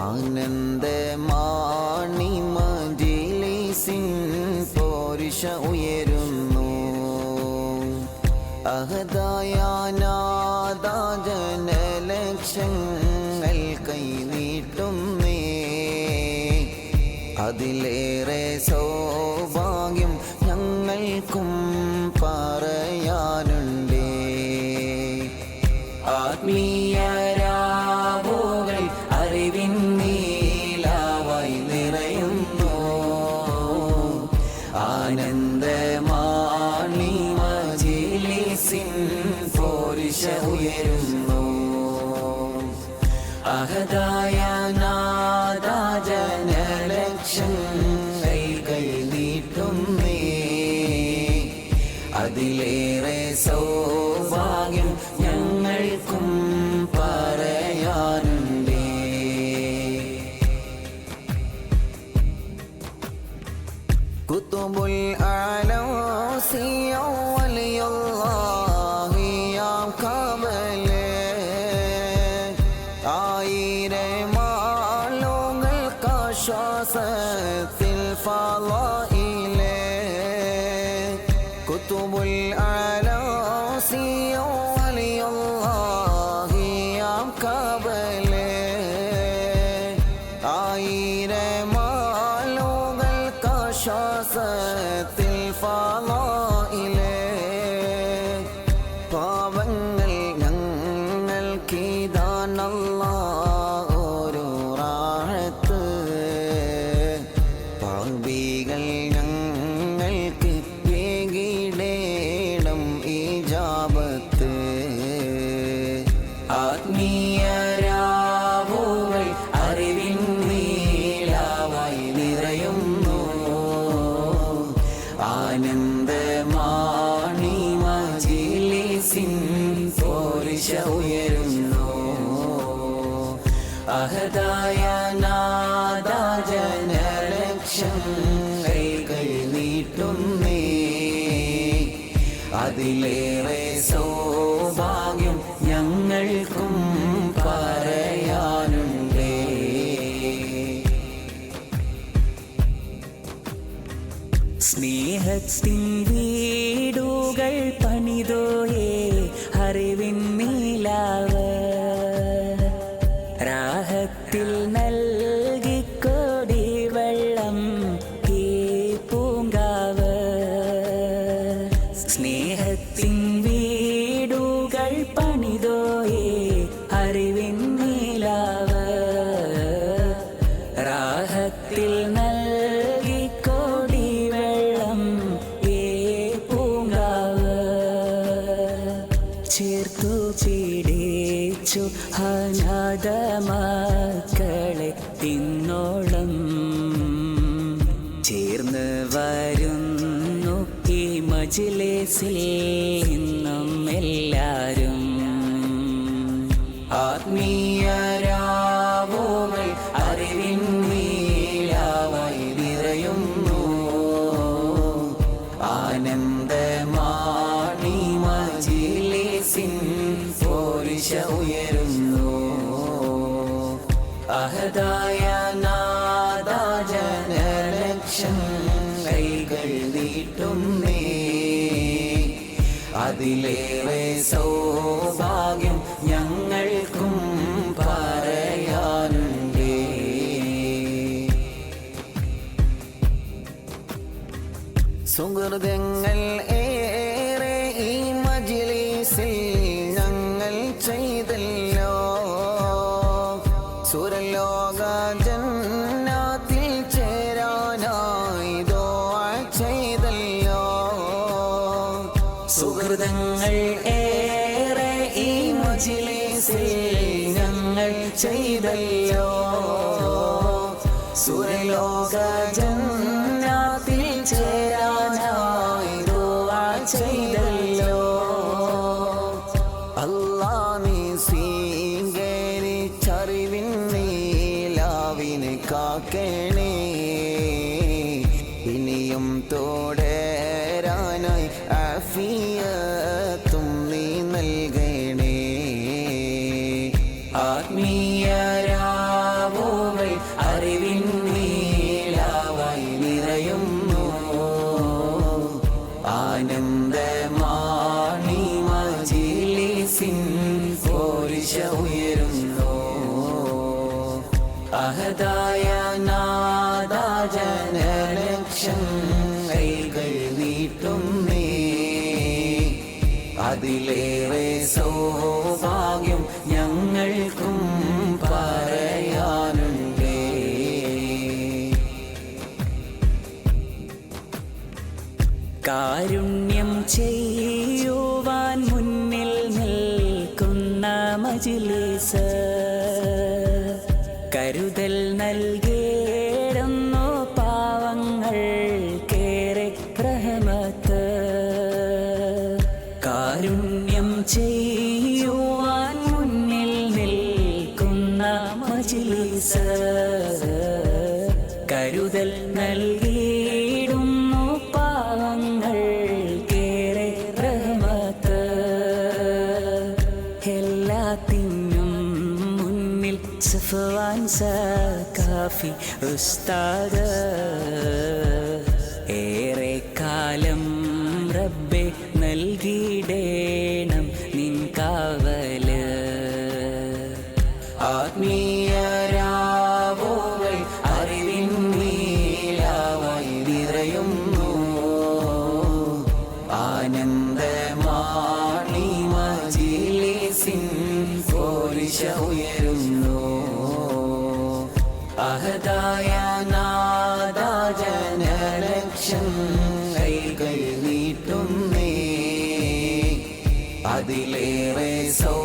ആനന്ദ മാണി മജിലിസിൻ പോരുഷ ഉയരുന്നു അഹദായാനാദാജനലക്ഷങ്ങൾ കൈനീട്ടുന്നേ അതിലേറെ സൗഭാഗ്യം ഞങ്ങൾക്കും പോരിശ അഹതായ നാദാജനലക്ഷം നാദാജനലക്ഷങ്ങൾ നീട്ടുന്നേ അതിലേറെ സൗഭാഗ്യം ഞങ്ങൾക്കും പറയാനുണ്ടേ. കുത്തുബുൽ ആലോസിയ വലിയുള്ളാഹിയാം 发了。അതിലേറെ സൗഭാഗ്യം ഞങ്ങൾക്കും പറയാനുണ്ടേ. സ്നേഹത്തിൻ വീടുകൾ പണിതോയേ എല്ലാരും ആത്മീയരാവുകൾ അറിവിൻ നീലാവായി നിറയുന്നു ആനന്ദമാണി മജിലേസിൻ പോരിശ ഉയരുന്നു. അഹദായ നാദാജനലക്ഷങ്ങൾ നീട്ടുന്നേ അതിലേറെ സൗഭാഗ്യം ഞങ്ങൾക്കും പറയാനുണ്ടേ. സുഹൃതങ്ങൾ ഏറെ ചെയ്തല്ലോ. സുരലോക ജനലക്ഷം കൈകൾ നീട്ടുന്നേ അതിലേറെ സൗഭാഗ്യം ഞങ്ങൾക്കും കാരുണ്യം ചെയ്യുവാൻ മുന്നിൽ നിൽക്കുന്ന മജിലിസ്. കരുതൽ നൽകിയിടുന്നു പാവങ്ങൾ കേറെ റഹമത്ത്. എല്ലാത്തിനും മുന്നിൽ സഫവാൻ സ കാഫി ഉസ്താദ്. ഏറെ കാലം റബ്ബെ നൽകിയിടേണം അഹദായ നാദാ കൈകൾ നീട്ടുന്നേ. അതിലേറെ സൗഭാഗ്യം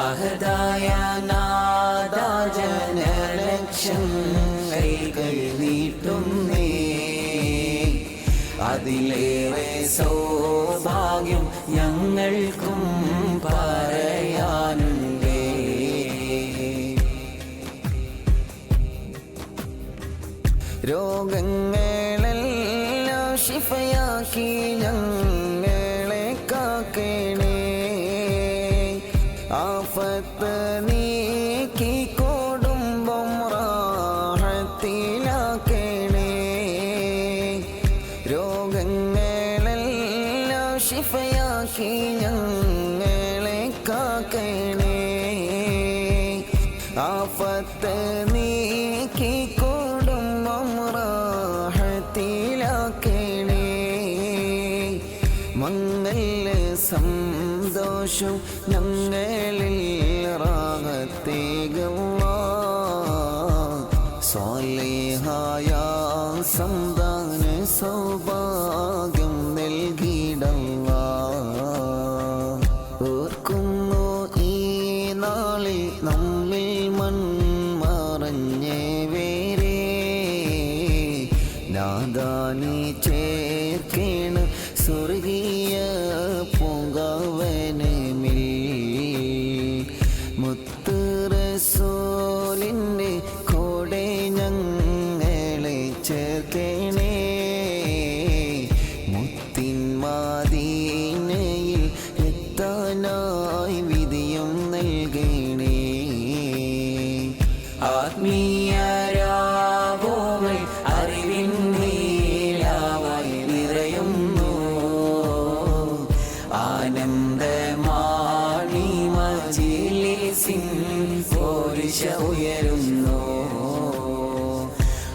അഹദായ നാദാജനലക്ഷം കൈകൾ നീട്ടുന്നേ അതിലേറെ സൗഭാഗ്യം ഞങ്ങൾക്കും പറയാനുണ്ടേ. രോഗങ്ങളെല്ലാം ശിഫയാക്കി ഞങ്ങളെ ആഫത്ത് നീക്കി കുടുംബം റാഹത്തിലാക്കണേ. മംഗല സന്തോഷം ഞങ്ങളിൽ റാഹത്തേകമ്മ സ്വാലേഹായ സന്താന സൗഭാഗ്യം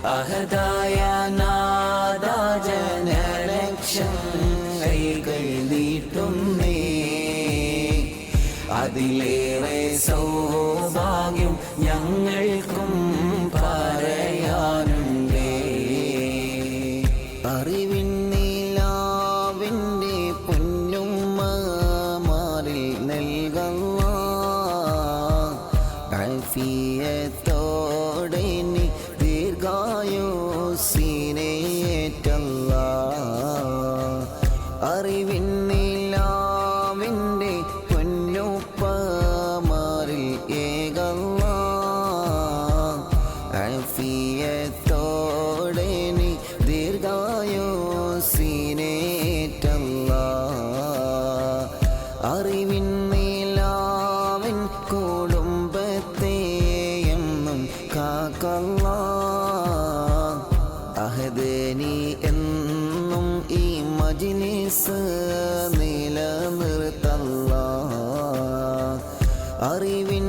അഹദായ നാദാജനലക്ഷം കൈകൾ നീട്ടുന്നേ. അതിലേറെ സൗഭാഗ്യം ഞങ്ങൾക്കും അറിവിൻ നീലാവിന്റെ പൊന്നുപ്പ മാറിൽ ഏകല്ല നീ ദീർഘായോ സീനേറ്റല്ല അറിവിന്നില്ലാവിൻ നീലാവിൻ കുടുംബത്തെ എന്നും കാക്കല്ല. അഹദനീ മജിലിസ് നിലനിർത്തല്ല. അറിവിൻ